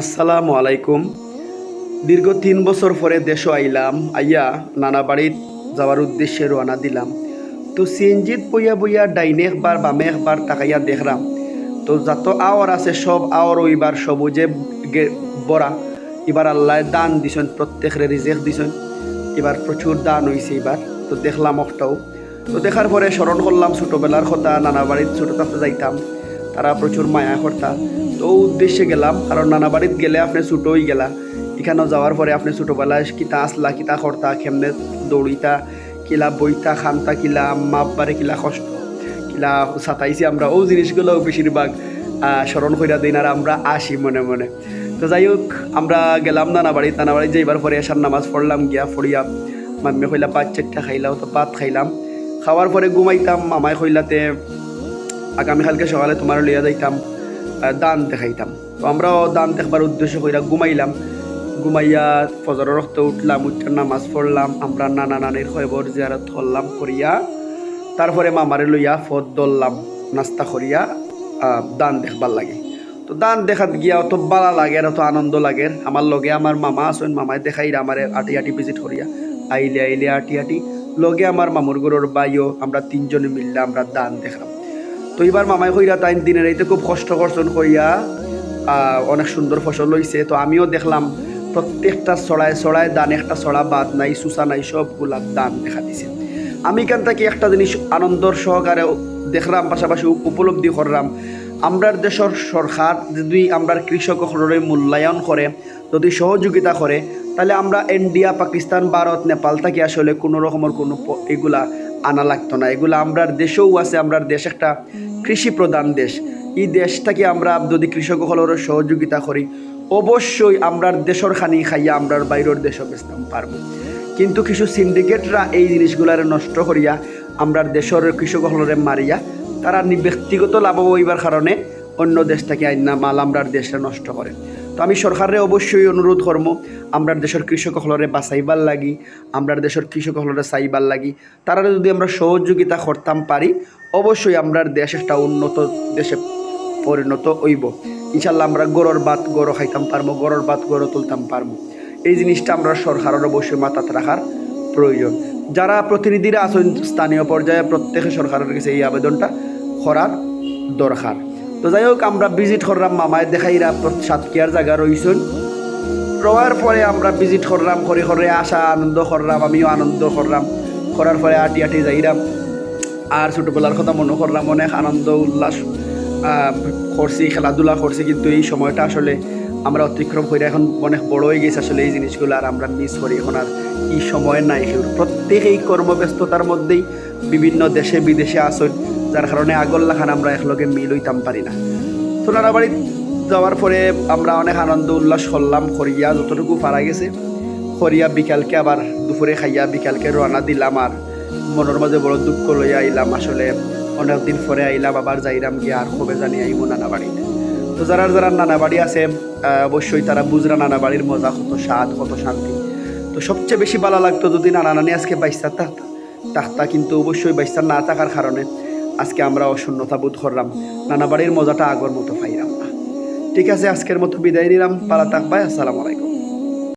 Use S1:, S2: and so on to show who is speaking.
S1: আসসালামু আলাইকুম। দীর্ঘ তিন বছর পরে দেশ আইলাম, আইয়া নানা বাড়িত যাওয়ার উদ্দেশ্যে রওনা দিলাম। তো সিএনজিত বইয়া বইয়া ডাইনে একবার, বামে একবার তাকাইয়া দেখলাম। তো যত আওয়ার আছে, সব আওয়ার এবার সবুজে ভরা এবার আল্লাহ দান দিছেন, প্রত্যেকের রিজেক দিছেন। এবার প্রচুর দান হয়েছে এবার। তো দেখলাম একটাও। তো দেখার পরে স্মরণ করলাম, ছোটোবেলার কথা, নানা বাড়ির ছোটো থাকতে যাইতাম। তারা প্রচুর মায়া করতা তো উদ্দেশ্যে গেলাম, কারণ নানা বাড়িত গেলে আপনি ছোটোই গেলা। এখানেও যাওয়ার পরে আপনি ছোটোবেলায় কিতা আসলা, কিতা করতা, কেমনে দৌড়িতা, কিলা বইতা, খানতা, কিলা মাপ বারে কিলা কষ্ট, কিলা সাতাইছি আমরা। ও জিনিসগুলো বেশিরভাগ স্মরণ কইরা দিন আর আমরা আসি মনে মনে। তো যাই হোক, আমরা গেলাম নানা বাড়ি নানা বাড়ি যাইবার পরে আসার নামাজ পড়লাম, গিয়া পড়িয়া মাম্মি কইলা পাঁচ চারটা খাইলাম, তো ভাত খাইলাম। খাওয়ার পরে ঘুমাইতাম, মামাই কইলাতে আগামীকালকে সকালে তোমার লইয়া যাইতাম দান দেখাইতাম। তো আমরাও দান দেখবার উদ্দেশ্য কইরা ঘুমাইলাম। ঘুমাইয়া ফজরের রক্ত উঠলাম উঠার নামাজ পড়লাম, আমরা নানা নানির খবর জিয়ারত করলাম, করিয়া তারপরে মামারে লইয়া ফদ দললাম নাস্তা করিয়া দান দেখবার লাগে। তো দান দেখাত গিয়া অত বালা লাগে আর অত আনন্দ লাগে। আমার লগে আমার মামা আসেন মামায় দেখাই আমারে আটি আটি ভিজিট করিয়া। আইলে আইলে আটি আটি। লগে আমার মামুর গরুর বাইও আমরা তিনজনে মিললে আমরা দান দেখলাম। তো এবার মামাই কইরা তাই দিনের এইতে খুব কষ্ট করছেন কইয়া অনেক সুন্দর ফসল লইছে তো আমিও দেখলাম প্রত্যেকটা ছড়ায় ছড়ায় দান একটা চড়া, বাদ নাই সুসা নাই, সবগুলা দান দেখা দিছে। আমি কেন থেকে একটা জিনিস আনন্দর সহকারে দেখলাম, পাশাপাশি উপলব্ধি করলাম। আমরার দেশের সরকার যদি আমরার কৃষকসকলের মূল্যায়ন করে, যদি সহযোগিতা করে, তাহলে আমরা ইন্ডিয়া, পাকিস্তান, ভারত, নেপাল থেকে আসলে কোনো রকমের কোনো এগুলা আনা লাগতো না। এগুলো আমরার দেশেও আছে, আমরার দেশ একটা কৃষি প্রধান দেশ। এই দেশটাকে আমরা যদি কৃষক হলেরও সহযোগিতা করি, অবশ্যই আমরার দেশের খানি খাইয়া আমরার বাইরের দেশও বেচতাম পারব। কিন্তু কিছু সিন্ডিকেটরা এই জিনিসগুলারে নষ্ট করিয়া, আমরার দেশের কৃষক হলরে মারিয়া, তারা ব্যক্তিগত লাভ হইবার কারণে অন্য দেশ থেকে আইনা মাল আমরার দেশটা নষ্ট করে তো আমি সরকারে অবশ্যই অনুরোধ করব, আমরার দেশের কৃষকসকলরে বাঁচাইবার লাগি, আমরার দেশের কৃষকসকলরে চাইবার লাগি। তারা যদি আমরা সহযোগিতা করতাম পারি, অবশ্যই আমরার দেশ একটা উন্নত দেশে পরিণত হইব। ইনশাল্লাহ আমরা গরর বাত গরো খাইতাম পারব, গরর বাত গরো তুলতাম পারব। এই জিনিসটা আমরা সরকারের অবশ্যই মাথাত রাখার প্রয়োজন। যারা প্রতিনিধিরা আছেন, স্থানীয় পর্যায়ে প্রত্যেকে সরকারের কাছে এই আবেদনটা করার দরকার। তো যাই হোক আমরা ভিজিট করলাম মামায় দেখাইরা সাতকিয়ার জায়গা রইছেন। রওয়ার পরে আমরা ভিজিট করলাম, করে করে আসা, আনন্দ করলাম, আমিও আনন্দ করলাম। করার পরে আটি আটি যাইলাম আর ছোটোবেলার কথা মনে করলাম, অনেক আনন্দ, উল্লাস করছি, খেলাধুলা করছি, কিন্তু এই সময়টা আসলে আমরা অতিক্রম করে এখন অনেক বড় হয়ে গেছে আসলে এই জিনিসগুলো, আর আমরা মিস করি এখন আর এই সময় নাই। প্রত্যেক এই কর্মব্যস্ততার মধ্যেই বিভিন্ন দেশে বিদেশে আসেন যার কারণে আগল্লা খান আমরা একলগে মিল হইতাম পারি না। তো বাড়ি যাওয়ার পরে আমরা অনেক আনন্দ, উল্লাস করলাম করিয়া যতটুকু পারা গেছে। করিয়া বিকালকে আবার দুপুরে খাইয়া বিকালকে রওনা দিলাম আর মনের মাঝে বড় দুঃখ লইয়া আইলাম। আসলে অনেক দিন পরে আইলাম, আবার যাইলাম গিয়া আর কবে জানি আইব নানা বাড়িতে। তো যারা যারা নানা বাড়ি আছে অবশ্যই তারা বুঝরা নানা বাড়ির মজা, কত স্বাদ, কত শান্তি। তো সবচেয়ে বেশি ভালো লাগতো যদি নানা নানি আজকে বাইশটা থাকতা থাকতা কিন্তু অবশ্যই বাইশটা না থাকার কারণে আজকে আমরা অশূন্যতা বোধ করলাম। নানা বাড়ির মজাটা আগর মতো পাইলাম না। ঠিক আছে, আজকের মতো বিদায় নিলাম। পালা থাকবাই, আসসালামু আলাইকুম।